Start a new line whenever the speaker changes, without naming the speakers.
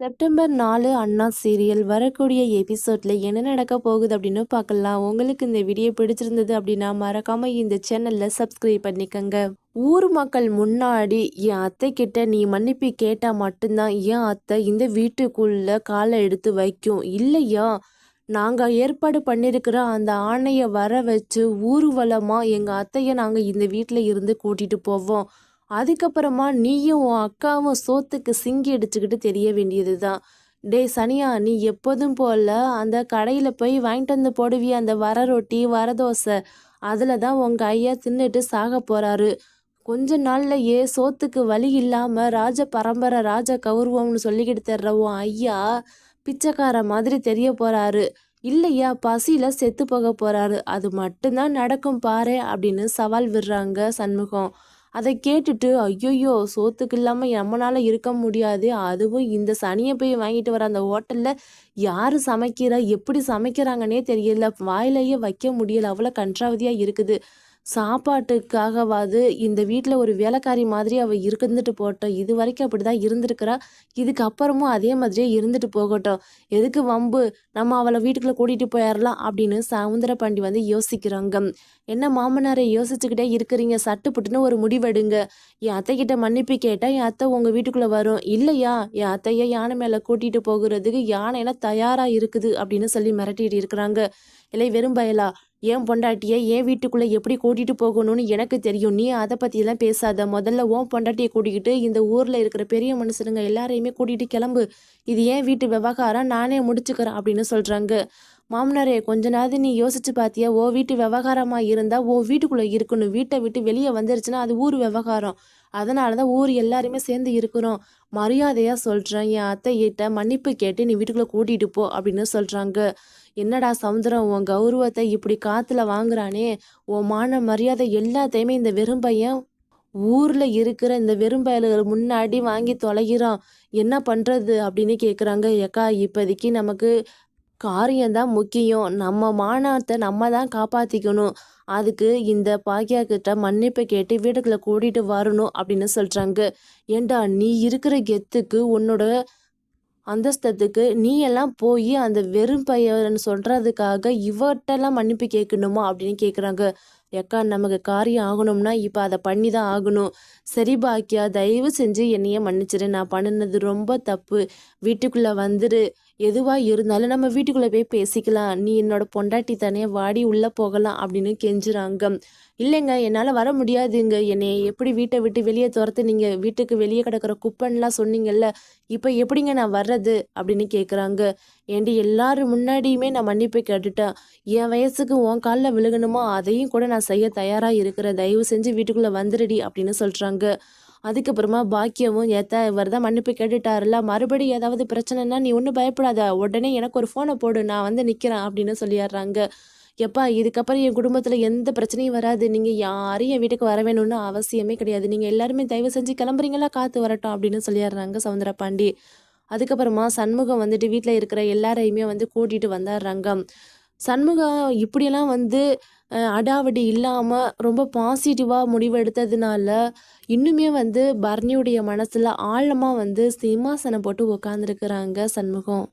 September நாலு அண்ணா serial வரக்கூடிய எபிசோட்ல என்ன நடக்க போகுது அப்படின்னு பார்க்கலாம். உங்களுக்கு இந்த வீடியோ பிடிச்சிருந்தது அப்படின்னா மறக்காம இந்த சேனல்ல சப்ஸ்கிரைப் பண்ணிக்கங்க. ஊர் மக்கள் முன்னாடி என் அத்தை கிட்ட நீ மன்னிப்பு கேட்டா மட்டும்தான் என் அத்தை இந்த வீட்டுக்குள்ள காலை எடுத்து வைக்கும். இல்லையா? நாங்கள் ஏற்பாடு பண்ணியிருக்கிற அந்த ஆணையை வர வச்சு ஊர்வலமாக எங்கள் அத்தையை நாங்கள் இந்த வீட்டில் இருந்து கூட்டிகிட்டு போவோம். அதுக்கப்புறமா நீயும் உன் அக்காவும் சோத்துக்கு சிங்கி அடிச்சுக்கிட்டு தெரிய வேண்டியது தான் டே சனியா நீ எப்போதும் போல அந்த கடையில் போய் வாங்கிட்டு வந்து போடுவிய அந்த வர ரொட்டி வர தோசை? அதில் தான் உங்கள் ஐயா தின்னுட்டு சாக போகிறாரு கொஞ்ச நாள்லயே சோத்துக்கு வழி இல்லாமல் ராஜ பரம்பரை ராஜ கௌரவம்னு சொல்லிக்கிட்டு தர்ற உன் ஐயா பிச்சைக்கார மாதிரி தெரிய போகிறாரு இல்லையா பசியில் செத்து போக போகிறாரு அது மட்டும்தான் நடக்கும் பாரு அப்படின்னு சவால் விடுறாங்க சண்முகம். அதை கேட்டுட்டு ஐயோயோ சோத்துக்கு இல்லாமல் நம்மளால் இருக்க முடியாது அதுவும் இந்த சனியை போய் வாங்கிட்டு வர அந்த ஹோட்டலில் யார் சமைக்கிறா எப்படி சமைக்கிறாங்கன்னே தெரியல வாயிலையே வைக்க முடியல அவ்வளோ கன்றாவதியாக இருக்குது. சாப்பாட்டுக்காகவாது இந்த வீட்டில் ஒரு வேலைக்காரி மாதிரி அவள் இருந்துட்டு போட்டோம் இது வரைக்கும் அப்படி தான் இருந்திருக்கிறா. இதுக்கு அப்புறமும் அதே மாதிரியே இருந்துட்டு போகட்டும். எதுக்கு வம்பு? நம்ம அவளை வீட்டுக்குள்ளே கூட்டிகிட்டு போயிடலாம் அப்படின்னு சவுந்தர பாண்டி வந்து யோசிக்கிறாங்க. என்ன மாமனாரை யோசிச்சுக்கிட்டே இருக்கிறீங்க. சட்டுப்புட்டுன்னு ஒரு முடிவெடுங்க. என் அத்தைக்கிட்ட மன்னிப்பு கேட்டால் என் அத்தை உங்கள் வீட்டுக்குள்ளே வரும். இல்லையா? என் அத்தையை யானை மேலே கூட்டிகிட்டு போகிறதுக்கு யானையெல்லாம் தயாராக இருக்குது அப்படின்னு சொல்லி மிரட்டிட்டு இருக்கிறாங்க. இல்லை வெறும் பயலா? என் பொண்டாட்டியை என் வீட்டுக்குள்ளே எப்படி கூட்டிகிட்டு போகணும்னு எனக்கு தெரியும். நீ அதை பற்றியெல்லாம் பேசாத. முதல்ல ஓன் பொண்டாட்டியை கூட்டிக்கிட்டு இந்த ஊரில் இருக்கிற பெரிய மனுஷனுங்க எல்லாரையுமே கூட்டிகிட்டு கிளம்பு. இது ஏன் வீட்டு விவகாரம். நானே முடிச்சுக்கிறேன் அப்படின்னு சொல்கிறாங்க மாமனாரே கொஞ்ச நாள் நீ யோசிச்சு பார்த்தியா ஓ வீட்டு விவகாரமாக இருந்தால் ஓ வீட்டுக்குள்ளே இருக்கணும் வீட்டை விட்டு வெளியே வந்துருச்சுன்னா அது ஊர் விவகாரம். அதனால தான் ஊர் எல்லாருமே சேர்ந்து இருக்கிறோம். மரியாதையாக சொல்கிறேன் என் அத்தையிட்ட மன்னிப்பு கேட்டு நீ வீட்டுக்குள்ளே கூட்டிகிட்டு போ அப்படின்னு சொல்கிறாங்க என்னடா சமுத்திரம் உன் கௌரவத்தை இப்படி காற்றுல வாங்குறானே? உன் மான மரியாதை எல்லாத்தையுமே இந்த வெறும் பையன் ஊரில் இருக்கிற இந்த வெறும் பயல்கள் முன்னாடி வாங்கி தொலைகிறான். என்ன பண்ணுறது அப்படின்னு கேட்குறாங்க ஏக்கா இப்போதைக்கு நமக்கு காரியம்தான் முக்கியம். நம்ம மானத்தை நம்ம தான் காப்பாற்றிக்கணும் அதுக்கு இந்த பாக்கியா கிட்ட மன்னிப்பை கேட்டு வீட்டுக்குள்ளே கூட்டிகிட்டு வரணும் அப்படின்னு சொல்கிறாங்க ஏண்டா நீ இருக்கிற கெத்துக்கு உன்னோட அந்தஸ்தத்துக்கு நீ எல்லாம் போய் அந்த வெறும் பையன் சொல்கிறதுக்காக இவர்கிட்டலாம் மன்னிப்பு கேட்கணுமா அப்படின்னு கேட்குறாங்க எக்கா நமக்கு காரியம் ஆகணும்னா இப்போ அதை பண்ணி தான் ஆகணும். சரி பாக்கியா தயவு செஞ்சு என்னையே மன்னிச்சிடு நான் பண்ணினது ரொம்ப தப்பு. வீட்டுக்குள்ளே வந்துடு எதுவாக இருந்தாலும் நம்ம வீட்டுக்குள்ளே போய் பேசிக்கலாம். நீ என்னோட பொண்டாட்டி தானே வாடி உள்ளே போகலாம் அப்படின்னு கெஞ்சுறாங்க இல்லைங்க என்னால் வர முடியாதுங்க. என்னை எப்படி வீட்டை விட்டு வெளியே துரத்து நீங்கள் வீட்டுக்கு வெளியே கிடக்கிற குப்பன்லாம் சொன்னீங்கல்ல இப்போ எப்படிங்க நான் வர்றது அப்படின்னு கேட்குறாங்க ஏண்டி எல்லாரும் முன்னாடியுமே நான் மன்னிப்பு கேட்டுட்டேன் என் வயசுக்கு உன் காலில் விழுகணுமோ? அதையும் கூட நான் செய்ய தயாராக இருக்கிறேன். தயவு செஞ்சு வீட்டுக்குள்ளே வந்துடுடி அப்படின்னு சொல்கிறாங்க அதுக்கப்புறமா பாக்கியமும் ஏத்த இவர் தான் மன்னிப்பு கேட்டுட்டாருல மறுபடியும் ஏதாவது பிரச்சனைனா நீ ஒன்றும் பயப்படாத. உடனே எனக்கு ஒரு ஃபோனை போடு. நான் வந்து நிற்கிறேன் அப்படின்னு சொல்லிடுறாங்க. எப்பா இதுக்கப்புறம் என் குடும்பத்தில் எந்த பிரச்சனையும் வராது. நீங்கள் யாரையும் என் வீட்டுக்கு வர வேணும்னு அவசியமே கிடையாது. நீங்கள் எல்லாருமே தயவு செஞ்சு கிளம்புறீங்களா? காற்று வரட்டும் அப்படின்னு சொல்லிடுறாங்க சவுந்தர பாண்டி அதுக்கப்புறமா சண்முகம் வந்துட்டு வீட்டில் இருக்கிற எல்லாரையுமே வந்து கூட்டிகிட்டு வந்துடுறாங்க சண்முகம் இப்படியெல்லாம் வந்து அடாவடி இல்லாமல் ரொம்ப பாசிட்டிவாக முடிவெடுத்ததுனால இன்னுமே வந்து பரணியுடைய மனசில் ஆழமாக வந்து சிம்மாசனம் போட்டு உக்காந்துருக்குறாங்க சண்முகம்.